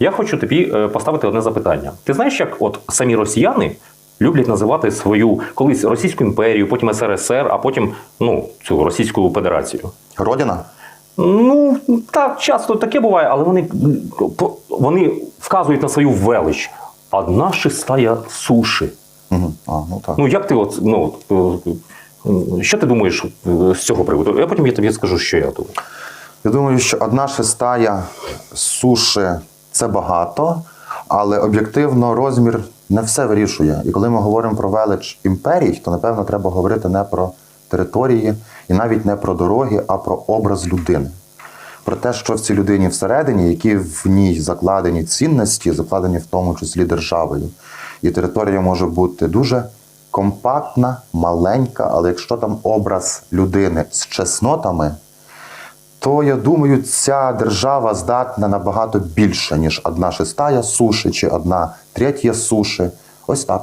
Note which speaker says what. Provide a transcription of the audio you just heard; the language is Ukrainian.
Speaker 1: Я хочу тобі е, поставити одне запитання. Ти знаєш, як от самі росіяни люблять називати свою колись Російську імперію, потім СРСР, а потім ну, цю Російську Федерацію?
Speaker 2: Родина?
Speaker 1: Ну, так, часто таке буває, але вони, вони вказують на свою велич. Одна шестая суші.
Speaker 2: Угу. А, ну так.
Speaker 1: Ну, як ти от, ну, е, що ти думаєш е, з цього приводу? А потім я тобі скажу, що я думаю.
Speaker 2: Я думаю, що одна шестая суші це багато, але об'єктивно розмір не все вирішує. І коли ми говоримо про велич імперій, то напевно треба говорити не про території і навіть не про дороги, а про образ людини. Про те, що в цій людині всередині, які в ній закладені цінності, закладені в тому числі державою. І територія може бути дуже компактна, маленька, але якщо там образ людини з чеснотами, то я думаю, ця держава здатна набагато більше, ніж одна шестая суші чи одна третя суші. Ось так.